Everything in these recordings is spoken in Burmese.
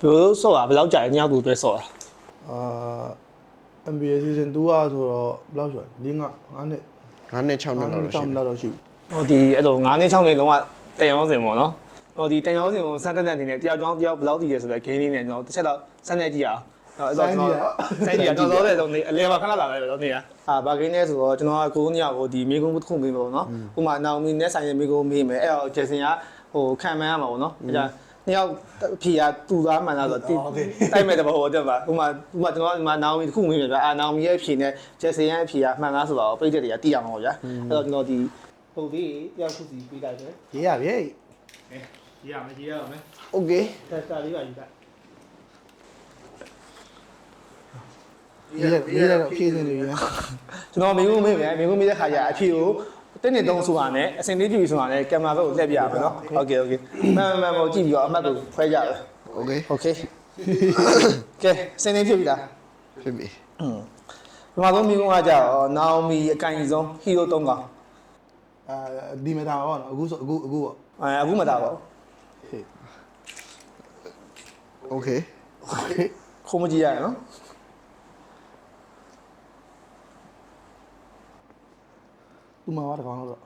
ဘယ်လိုဆော့တာဘယ်လောက်ကြာလဲညောက်သူတွဲဆော့တာအာ NBA season 2อ่ะဆိုတော့ဘယ်လောက်ဆိုလဲ၄၅၅နှစ်9နှစ်6နှစ်လောက်တော့ရှိ6တယ်နှစ်လောက်ရှိပြီဟိုဒီအဲ့လို9နှစ်6နှစ်လုံးဝတန်ရောင်းစင်ပေါ့နော်ဟိုဒီတန်ရောင်းစင်ကိုစမ်းတက်တဲ့အနေနဲ့တယောက်ကြောင်းတယောက်ဘယ်လောက်တည်ရဆိုတဲ့ game လေးနဲ့ကျွန်တော်တစ်ချက်တော့စမ်းနေကြည့်အောင်အဲ့တော့ကျွန်တော်စမ်းကြည့်ရကျွန်တော်တော့နေအလဲမှာခဏလာပဲတော့နေတာအာဘာ game လဲဆိုတော့ကျွန်တော်ကကိုးညောက်ကိုဒီမိကုန်းတစ်ခုမေးပေါ့နော်ဥပမာနောင်မီနဲ့ဆိုင်ရဲ့မိကုန်းမေးမယ်အဲ့တော့ဂျက်ဆင်ကဟိုခံမှန်းရမှာပေါ့နော်အဲ့ဒါ နှစ်ယောက်ဖြေရတူသားမှန်လားဆိုတော့တိုက်မဲ့တဲ့ဘောတက်ပါဥပမာဥပမာကျွန်တော်ဒီမှာနောင်မီတစ်ခုမေးမယ်ဗျာအာနောင်မီရဲ့ဖြေနဲ့ဂျက်ဆင်ရဲ့ဖြေရမှန်လားဆိုတော့ပြည့်တဲ့တွေကတိရမှာပေါ့ဗျာအဲ့တော့ကျွန်တော်ဒီပုံလေးတယောက်ခုစီပေးလိုက်တယ် ရေးရပြီ ရေးရမယ်ရေးရမယ် โอเค တက်တာလေးပါယူလိုက် ရေးရရေးရတော့ဖြည့်စင်နေပြီ ကျွန်တော်မိကုန်းမေးမယ်မိကုန်းမေးတဲ့ခါကျအဖြေကို တင်းနေသုံးဆိုတာနဲ့အစင်လေးကြည့်ပြီးဆိုတာနဲ့ကင်မရာဘက်ကိုလှည့်ပြရမယ်နော်โอเคโอเคမှန်မှန်မှန်ကြည့်ပြီးတော့အမှတ်ကိုဖွဲကြတယ် โอเค โอเคကဲစင်နေဖြစ်ပြီလား ဖြစ်ပြီ อืมဒီမှာဆုံးမိကုန်းကကြတော့နာအိုမီအကင်ကြီးဆုံးဟီရို၃ကောင် အာဒီမတာပါတော့အခုဆိုအခုအခုပေါ့ အဲအခုမှတာပေါ့ โอเค ခုံးမကြည့်ရရနော် သူ့မှာပါတကောင်တော့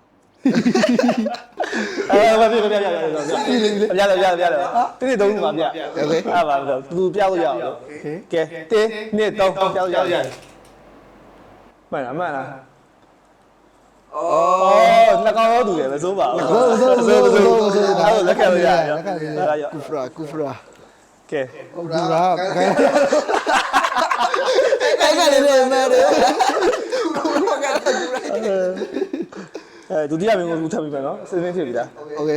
အဲဘာပြပြပြပြပြပြပြပြပြပြပြတင်းနေသုံးခုပါပြโอเคအဲ့ပါတော့သူပြလို့ရအောင်လို့ โอเค ကဲတင်းနေသုံးပြလို့ရရမှန်လားမှန်လား အော်နှကောင်ရောတူတယ်မစိုးပါဘူး ဆိုဆိုဆိုဆိုဆိုဆို အဲ့လိုလက်ခံလို့ရတယ် လက်ခံလို့ရ အဲ့ဒါရော ကူဖရာကူဖရာ ကဲ ဟုတ်ကဲ့ခိုင်း အဲ့ကလည်းလည်းမဲတယ် အဲဒုတိယမင်းကိုလူထပ်ပြီးမယ်နော်စဉ်းစဉ်းဖြစ်ပြီလား โอเค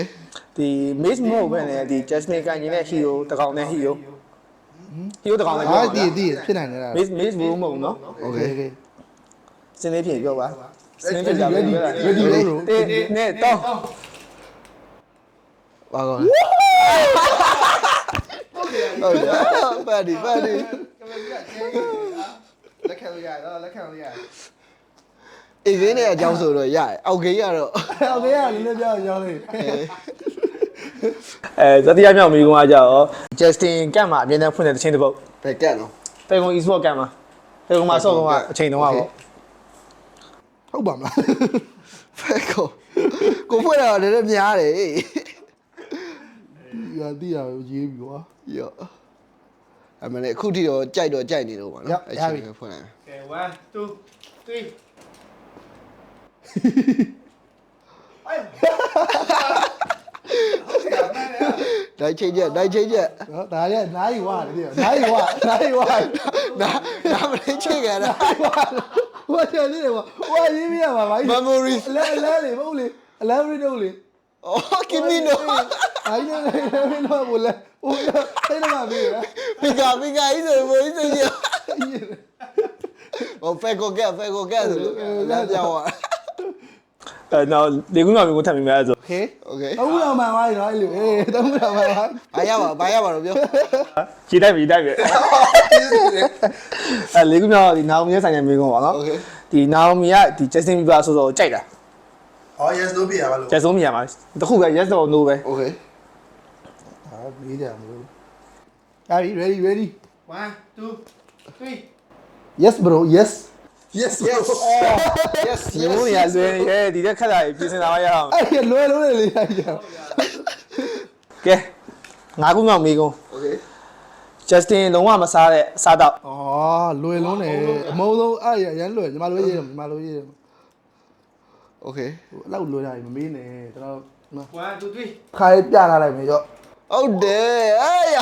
ဒီ Maze မဟုတ်ဘဲနဲ့ဒီ Jasmine ကန်ကြီးနဲ့ Hero တကောင်နဲ့ Hero Hero တကောင်နဲ့ ဟာ ပြောပါ ဒီဒီဖြစ်နိုင်တယ်လား Maze Maze ဘူးမဟုတ်ဘူးနော် โอเค โอเค စဉ်းလေးဖြစ်ပြောပါစဉ်းဖြစ်ကြပါ ready ready လို့ တင်းနဲ့တော့ ပါကောဟုတ်တယ်ပါဒီပါဒီလက်ခံလို့ရတော့လက်ခံလို့ရ အေကင်းနဲ့အကြောင်းဆိုတော့ရတယ်အောက်ကင်းကတော့အောက်ကင်းကလည်းနည်းနည်းပြောင်းရောင်းလေးအဲဇတိယမြောက်မိကုန်းကကြတော့ Justin ကတ်မှာအမြဲတမ်းဖွင့်တဲ့တစ်ချိန်တစ်ပုတ်ဘယ်ကတ်နော်ပေကုံ e-sport ကတ်မှာပေကုံမှာဆော့ကုံကအချိန်တုန်းကပေါ့ဟုတ်ပါမလားဖဲကောကိုဖွဲ့တာလည်းလည်းများတယ်ရတိရရေးပြီကွာရော့အမလည်းအခုထိတော့ကြိုက်တော့ကြိုက်နေတော့ပါနော်အဲ့ချိန်ပဲဖွင့်လိုက်ကဲ1 2 3 နိုင်ချင်းချက်နိုင်ချင်းချက်နော်ဒါလည်းနားရီဝါတယ်ပြနားရီဝါနားရီဝါနားနားမနိုင်ချင်းကြတာဝါတယ်လေဝါဝါရေးပြရပါဘာကြီး memories လဲလဲလေမဟုတ်လေ elaborate လုပ်လေ Oh, qué vino. Ahí no, ahí no, ahí no, bola. Uy, ahí no más mira. Pica, pica, ahí se me dice yo. O feco que, feco que, la llama. အဲတော့လေကုနာမျိုးကိုထပ်ပြီးမှအဲ့ဆို Okay okay တုံးလောင်မှန်သွားပြီနော်အဲ့လိုအေးတုံးလောင်မှန်သွားဘာရပါဘာရပါတော့ပြောခြေတိုက်ပြီးတိုက်ပြီးအဲလေကုနာကဒီနာအိုမီရဲ့ဆိုင်ရဲ့မိကုန်းပါနော် Okay ဒီနာအိုမီကဒီ Justin Bieber ဆိုတော့ကြိုက်တာ Oh yes no ပြရပါလို့ Justin Bieber မှာတခုပဲ Yes or No ပဲ Okay ဟာပြီးတယ်မလို့ဒါရီ ready ready 1 2 3 Yes bro yes yes yes yes ဒီမိုးနေရလွယ်နေရဲ့ဒီတက်ခက်တာပြင်ဆင်လာရအောင် အဲ့လွယ်လွယ်လေးလိုက်ကြ ကဲငါးခုမြောက်မိကုန်း โอเค Justin လုံးဝမစားတဲ့စားတော့ အော်လွယ်လုံးတယ်အမုံလုံးအဲ့ရရန်လွယ်ညီမလိုရေးတယ်ညီမလိုရေးတယ် โอเค အဲ့လောက်လွယ်တာမမေးနဲ့တော့ 1 2 3 ခါရေးပြထားလိုက်မယ်ရော့ ဟုတ်တယ်အေးရ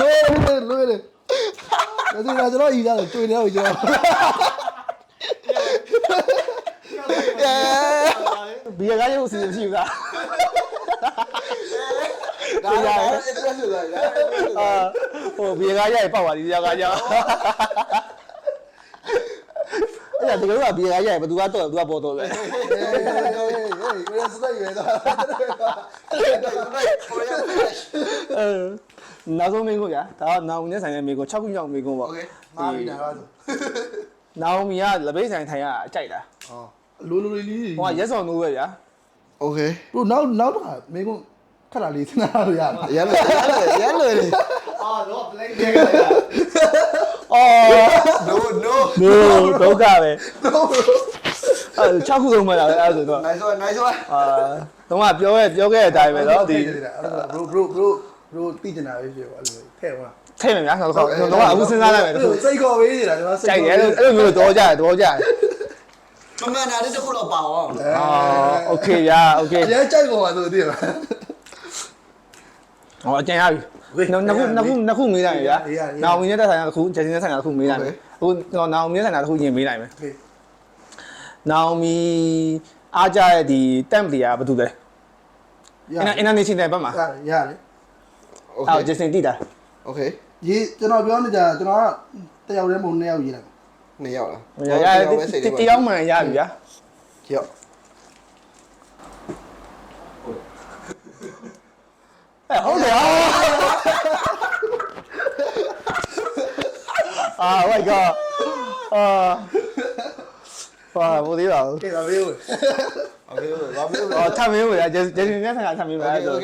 လွယ်လွယ်လွယ်တယ်ဒါဆိုတော့ကျွန်တော်ဤသားကိုတွေ့နေတော့ကျွန်တော် ဘီယာကရုပ်စီမရှိဘူးလား ဒါရအဲ့ဒါဆိုတာလေ အာဟိုဘီယာကရရပောက်ပါဒီယောက်ကကြောက်အဲ့ဒါဒီကောင်ကဘီယာကရရဘယ်သူကတော့ဘယ်သူကပေါ်တော့လဲ အေးအေးအေးစတိုက်ရတော့ အဲနောက်ဆုံးမင်းကိုရဒါကနောင်မီနဲ့ဆိုင်တဲ့မင်းကို6ခုမြောက်မင်းကိုပေါ့ โอเคမာပြီနာတော့ နောင်မီကလပိတ်ဆိုင်ထိုင်ရအကြိုက်တာ လိုလိုလေးလေး ဟိုက yes or no ပဲဗျာ โอเค ဘို့နောက်နောက်တော့မင်းကခက်တာလေးစဉ်းစားလို့ရမှာ ရမ်းလွယ်ရမ်းလွယ်ရမ်းလွယ်လေ အ အာတော့ play နေကြတာ အော် no no ဒုဒုက္ခပဲအဲ6ခုလုံးမှလာပဲအဲ့ဒါဆိုတော့ nice one nice one အာတော့ပြောခဲ့ပြောခဲ့တဲ့အတိုင်းပဲเนาะဒီ bro bro bro bro တိကျနာပဲဖြစ်ပါအဲ့လိုထဲ့ပါ ထိတ်မယ်များတော့တော့အခုစဉ်းစားလိုက်မယ်တခု စိတ်ခေါ်ပေးနေတာကျွန်တော်စိတ် ကြိုက်တယ်အဲ့လိုအဲ့လိုမျိုးတော့ကြတယ်တော့ကြတယ် မမှန်တာလေးတစ်ခုတော့ပါအောင် အော်โอเคဗျာโอเค ရဲကြိုက်ပေါ်ပါဆိုတည်းလား ဟောအကျန်ရပြီနှစ်ခုနှစ်ခုနှစ်ခုမေးလိုက်ဗျာနောင်မီနဲ့တက်ဆိုင်တာတစ်ခုဂျက်စင်နဲ့ဆိုင်တာတစ်ခုမေးလိုက်မယ်အခုကျွန်တော်နောင်မီနဲ့ဆိုင်တာတစ်ခုရင်မေးလိုက်မယ် โอเค နောင်မီအားကြရဲ့ဒီတမ်ပလီယာဘာတူလဲ ရ အင်နာအင်နာနေရှင်တယ်ဘက်မှာ ရတယ်ရတယ် โอเค အော်ဂျက်စင်တိတာ โอเค ရေးကျွန်တော်ပြောနေကြကျွန်တော်ကတယောက်တည်းမဟုတ်နှစ်ယောက်ရေးလိုက် နှစ်ယောက်လား။ရရတယောက်မှရပြီဗျာ။ယောက်အဲဟုတ်တယ်အာလိုက်ကောအာပါဘူးဒီတော့ကဲဒါမေးဦးအမေဦးဒါမေးဦးအော်ထမေးဦးရာဂျယ်ဂျယ်နဲ့ဆန်ကထမေးပါအဲ့ဆို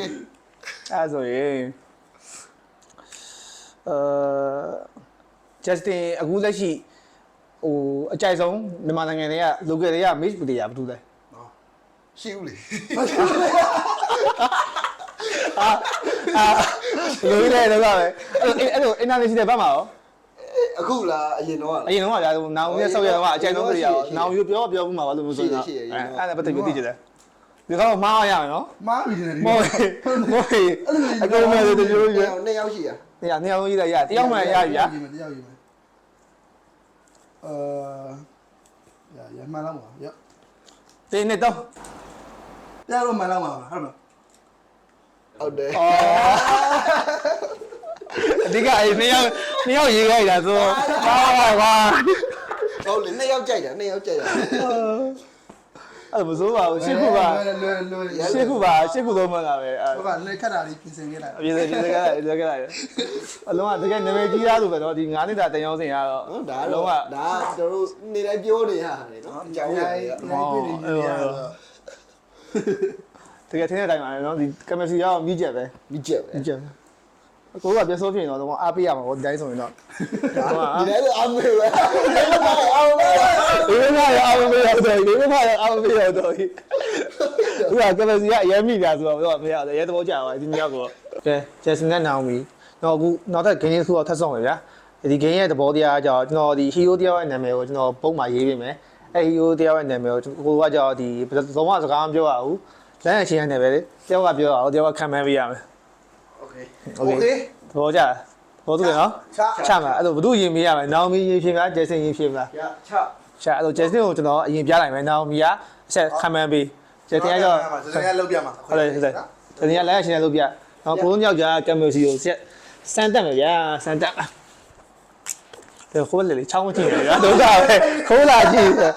အဲ့ဆိုရင်အဲ Justin အခုလက်ရှိ ဟိုအကြိုက်ဆုံးမြန်မာနိုင်ငံတွေက local တွေက mix ပတီယာဘာတူလဲရှိဦးလေအာလူကြီးလည်းတော့ပဲအဲ့အဲ့လို international ဘက်မှာရောအခုလားအရင်တော့အရင်တော့ကဒါနောင်ရဲ့ဆောက်ရတော့အကြိုက်ဆုံးပတီယာရောနောင်ယူပြောပြောဘူးမှာဘာလို့မဆိုတော့အဲ့ဒါပတ်သက်ပြီးသိကြတယ်ဒီကောင်မှားရမယ်နော်မားပြီနေတယ်မော်မော်အကောင်မဲ့တူတူရနှစ်ယောက်ရှိရနေရနေအောင်ကြီးရတယောက်မှရပြီဗျာတယောက်ရေးမယ် အာရရမှန်လားမရတင်းနေတော့ပြတော့မှန်လားမဟုတ်လားဟုတ်တယ်အော်အဓိကအဲ့နှစ်ယောက်နှစ်ယောက်ရေးခဲ့တာဆိုဟာကွာဟုတ်လေနှစ်ယောက်ကြိုက်တာနှစ်ယောက်ကြိုက်တာ အဲ့မစိုးပါဘူးရှစ်ခုပါလွယ်လွယ်လွယ်ရှစ်ခုပါရှစ်ခုလုံးမှလာပဲအဲ့ဟုတ်ကလက်ခတ်တာလေးပြင်ဆင်ခဲ့လိုက်အပြည့်စပြည့်စကလိုက်စကလိုက်အလုံးကတကယ်နာမည်ကြီးသားဆိုပဲတော့ဒီ9နှစ်တာတင်ရောက်စင်ရတော့ဟုတ်ဒါအတော့လုံးကဒါကျွန်တော်တို့နေတိုင်းပြောနေရတယ်နော်အကြောင်းရည်တကယ်ထင်းတဲ့တိုင်းမှာနော်ဒီကင်မစီရောက်မြည်ချက်ပဲမိချက်ပဲမြည်ချက် ကိုကပြဆိုးဖြစ်နေတော့အားပေးရမှာပေါ့ဒီတိုင်းဆိုရင်တော့ဒီတိုင်းဆိုအမေပဲဒီလိုပါအောင်ပဲဒီမှာရအောင်မေးရတော့ဒီမှာရအောင်မေးရတော့ဒီကကင်မစီကအရင်မိတာဆိုတော့မရဘူးရဲသဘောကျပါဒီမြောက်ကိုကဲဂျက်စင်နဲ့နောင်မီတော့အခုနောက်ထပ်ဂိမ်းလေးဆိုတော့ထပ်ဆောင်ရဗျာဒီဂိမ်းရဲ့သဘောတရားကြောင့်ကျွန်တော်ဒီဟီရိုတယောက်ရဲ့နာမည်ကိုကျွန်တော်ပုံမှန်ရေးပေးမယ်အဲဟီရိုတယောက်ရဲ့နာမည်ကိုကိုကကြောင့်ဒီသုံးမစကားမပြောရဘူးလမ်းအချင်းနဲ့ပဲလေတယောက်ကပြောရအောင်တယောက်ကခံမှန်းပေးရမယ် โอเค โอเคသဘောကျလားသဘောတူတယ်နော် ချ ချမှာအဲ့လိုဘု து ရင်မေးရမယ်နောင်မီရင်ဖြေမလားဂျက်စင်ရင်ဖြေမလား ရချ ချအဲ့လိုဂျက်စင်ကိုကျွန်တော်အရင်ပြလိုက်မယ်နောင်မီကအဆက်ခံမှန်းပေးဂျက်စင်ကတော့ စနေလောက်ပြမှာ ဟုတ်တယ်ဟုတ်တယ်တနည်းလည်းအရှင်လည်းလုပ်ပြနော်ကိုလုံးယောက်ျားကင်မစီကိုဆက်စမ်းတက်မယ်ဗျာစမ်းတက်ဒါခိုးလေလေချောင်းမကြည့်နေဗျာဒုက္ခပဲခိုးလာကြည့်တယ်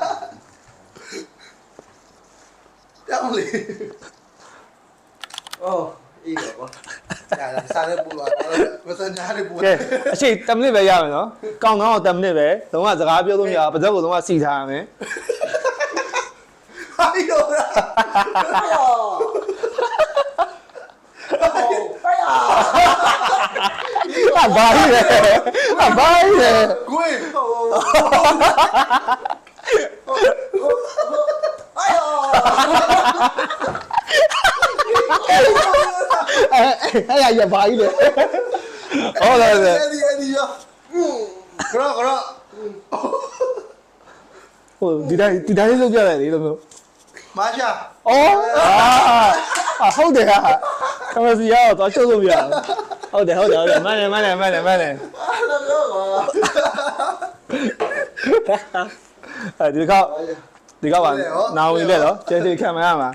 တောင်းလေ အော် အေးတော့ညာစားတဲ့ပူလာဝစညာတဲ့ပူကဲအချိန်10မိနစ်ပဲရမယ်နော်ကောင်းကောင်းတော့10မိနစ်ပဲလုံးဝစကားပြောလို့မရဘူးပါဇက်ကိုလုံးဝစီထားရမယ်ဟာဒီတော့ဟာဘာလဲဟာဘာလဲကိုယ် အဲ့အဲ့ရရဘာကြီးလဲဟုတ်တယ်အဲ့ဒီအဲ့ဒီရောကရောကရောဟိုဒီတိုင်းဒီတိုင်းလုပ်ပြရတယ်လေလို့မျိုးမာရှာအော်အာဟုတ်တယ်ဟာကမစီရောတော့ချုပ်လို့မရဟုတ်တယ်ဟုတ်တယ်ဟုတ်တယ်မှန်တယ်မှန်တယ်မှန်တယ်မှန်တယ်အဲဒီကောက်ဒီကောက်ကနာဝင်လဲတော့ကျန်စီခံမရမှာ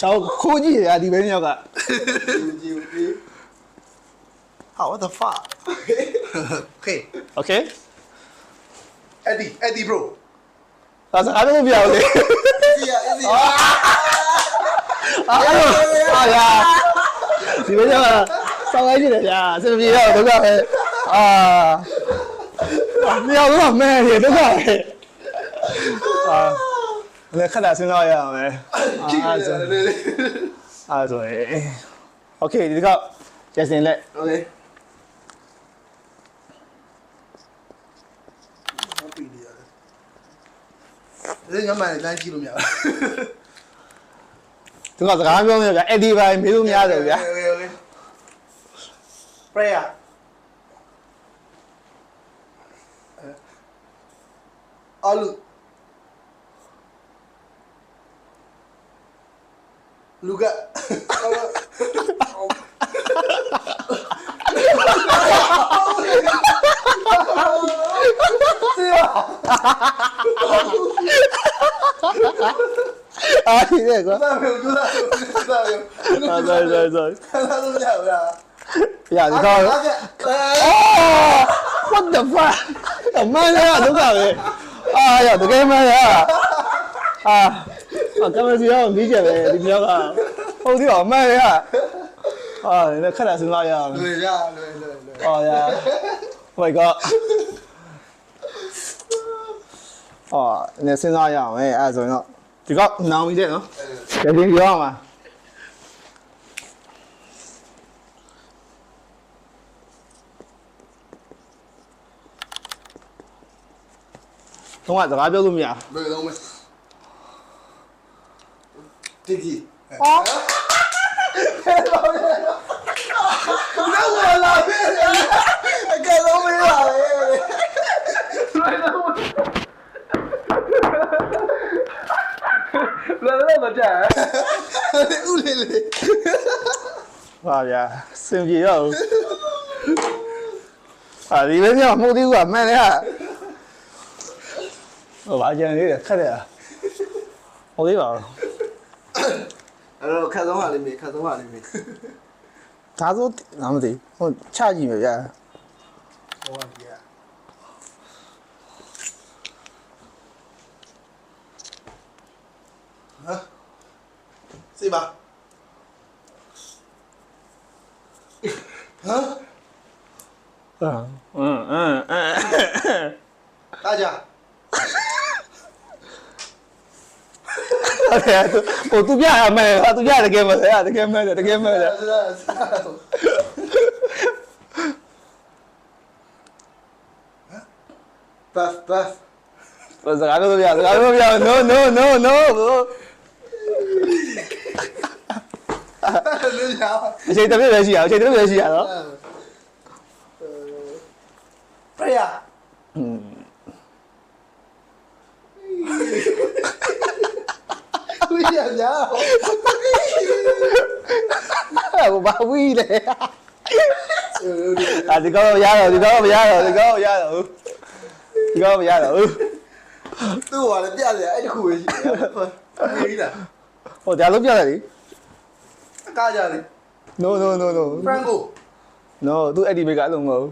ချောင်းခိုးကြည့်ရဒီဘဲနှစ်ယောက်က ဟာ what the fuck okay okay Eddie Eddie bro ဒါစကားလုံးမပြောဘူးလေ easy easy အားလုံးဟာလာဒီဘဲနှစ်ယောက်ကစောင်းလိုက်ကြည့်တယ်ဗျာအဆင်ပြေတော့ဒုက္ခပဲအာမြောက်တော့မဲရဒုက္ခပဲအာလည်းခဏစဉ်းစားရအောင်ပဲ အာ ရ ဆို တယ်လေ အာဆိုရင်โอเคဒီကောက် ကျစင်လက် โอเคဟောပြီလေရတယ်ဒီညမလေးလမ်းကြည့်လို့မရဘူး သူကစကားပြောနေကြအဲ့ဒီပိုင်းမေးလို့မရတယ်ဗျာ โอเคโอเค prayer အလူ လူကအားရှိတယ်ကွာဒါမျိုးကျူးတာကျူးတာမျိုးဟုတ်တယ်ဟုတ်တယ်ဟုတ်ခဏလို့မရဘူးလားရဒီတော့အာ what the fuck အမှန်တရားဒုက္ခပဲအာရတ ကယ်မှန်ရအာအကမစီရောပြီးကြပဲဒီပြောကဟုတ်တယ်အမှန်ရအာလည်းခက်တာစဉ်းစားရအောင်လွယ်ရလွယ်လွယ်လွယ် Oh yeah. Oh my god. အော်နေစဉ်းစားရအောင်အဲအဲ့ဆိုရင်တော့ဒီကောက်နောင်ပြီးတဲ့နော်ကြည့်ရင်ပြောရမှာတော့ကစကားပြောလို့မရလွယ်လုံးမယ်တီတီအော်နောက်လာလာပဲအကလုံးမေးပါပဲလွ ယ်လုံးမကြဦးလေးလေးဟာဗျာစင်ပြေတော့ဘူးဟာဒီလေးမြောက်မှုသေးဘူးကမှန်တယ်ဟာဟိုဘာကြံလေးခက်တယ်ဟုတ်သေးပါဘူးအဲ့တော့ခက်ဆုံးပါလိ မ့်မယ်ခက်ဆုံးပါလိမ့်မယ်ဒါဆိုငါမသိဟိုချကြည့်မယ်ဗျာဟောဒီကဟမ်စေးပါဟမ် အင်းအင်းအင်းအင်း大家ဟု တ်တယ်ဟိုသူပြရမယ်ဟာသူပြတကယ်မလဲတကယ်မဲတကယ်မဲ Puff, puff. စကားပြောလို့ပြစကားပြောလို့ပြ no no no no အချိန်တစ်ပြည့်ပဲရှိရအချိန်တစ်ပြည့်ပဲရှိရနော် Prayer. ဝိရညာဟိုဘာဝီးလဲအာဒီကောရတော့ဒီကောမရတော့ဒီကောမရတော့ဒီကောမရတော့သူ့ဟာလည်းပြတယ်အဲ့တခုပဲရှိတယ်ဟေးလားဟိုဒါလုံးပြတယ်လေအကားကြလေ no no no no Franco no သူအဲ့ဒီဘေကအဲ့လိုမဟုတ်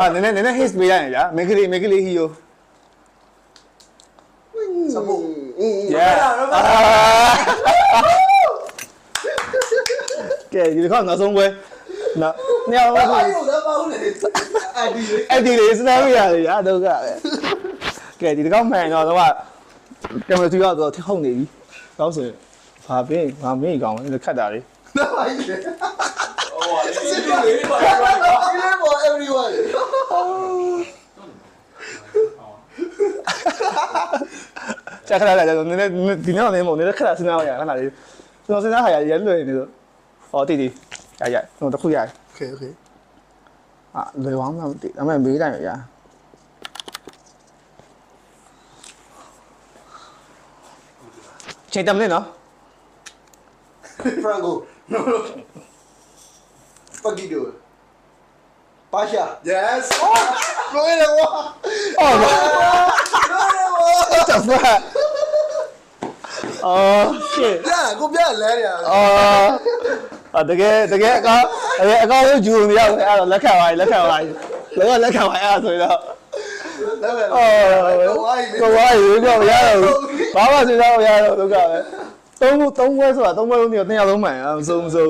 အာနည်းနည်းနည်းနည်း hit ပေးလိုက်ရဗျာမင်္ဂလိမင်္ဂလိဟီယိုစပုတ် yeah ကဲဒီခေါက်နောက်ဆုံးပွဲနော်ညောင်းဘာပါလို့လဲဘာလို့လဲအဲ့ဒီလေအဲ့ဒီလေးစနေရရတယ်ရာဒုက္ခပဲကဲဒီကောင်မှန်တော့တော့ကင်မရာကြီးကတော့ထိခုန်နေပြီတော့ဆိုဘာပင်းဘာမင်းကောင်လဲခတ်တာလေဘာကြီးလဲ ဟောလေစစ်ပါလေပါ everyone ချက်ခလာလာနည်းနည်းဒီနေ့တော့မဟုတ်နည်းနည်းခက်တာစဉ်းစားရခဏလေးကျွန်တော်စဉ်းစားခါရရလွယ်နေလို့ဟောတီတီရရတော့တခုရ Okay okay အာလွယ်ဝမ်းမှမသိဒါပေမဲ့မေးလိုက်ရချိန်တမလေးနော် Franco no no Paquito Pasha yes လွယ်တယ်ကွာအော်လွယ်တယ်ကွာ what the fuck oh shit ပြကိုပြလဲတယ်အော်အတကယ်တကယ်အကောတကယ်အကောလို့ဂျူနေရောက်အဲ့တော့လက်ခံပါလက်ခံပါလောကလက်ခံပါအဲ့ဆိုတော့လဲပဲအော်ကိုဝိုင်းရေကြောမရတော့ဘူးဘာမှစဉ်းစားမရတော့ဒုက္ခပဲသုံးခုသုံးပွဲဆိုတာသုံးပွဲလုံးနေတော့နှစ်ယောက်လုံးမှန်အောင်စုံစုံ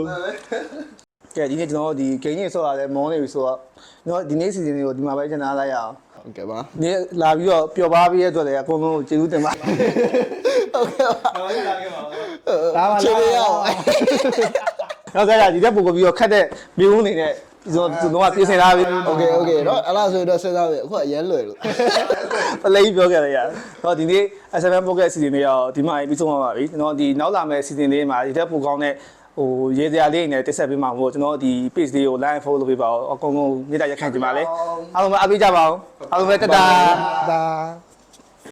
ကဲဒီနေ့ကျွန်တော်ဒီဂိမ်းကြီးဆော့ရတယ်မောင်းနေပြီဆိုတော့ကျွန်တော်ဒီနေ့စီစဉ်လေးကိုဒီမှာပဲကျန်ထားလိုက်ရအောင် ဟုတ်ကဲ့ပါ ဒီလာပြီးတော့ပျော်ပါပြီးရတဲ့အတွက်လည်းအကုန်လုံးကျေးဇူးတင်ပါ ဟုတ်ကဲ့ပါ ဒါမှ ချေရအောင် နောက်ကြရဒီတက်ပို့ပြီးတော့ခတ်တဲ့မျိုးအနေနဲ့ကျွန်တော်တို့ကပြင်ဆင်ထားပြီ โอเคโอเคเนาะအဲ့လားဆိုတော့စဉ်းစားပြီအခုအရင်လွယ်လို့ ပလေးပြောခဲ့ရရတော့ဒီနေ့ S7 Pocket season လေးရောဒီမှာပြီးဆုံးသွားပါပြီကျွန်တော်ဒီနောက်လာမယ့် season လေးမှာဒီတက်ပိုကောင်းတဲ့ ဟိုရေးစရာလေးနဲ့တက်ဆက်ပေးမှာမို့ကျွန်တော်ဒီ page လေးကို like follow လုပ်ပေးပါဦးအကုန်လုံးမြေတားရက်ခံကြပါလေအားလုံးပဲအားပေးကြပါဦးအားလုံးပဲတတာဒါ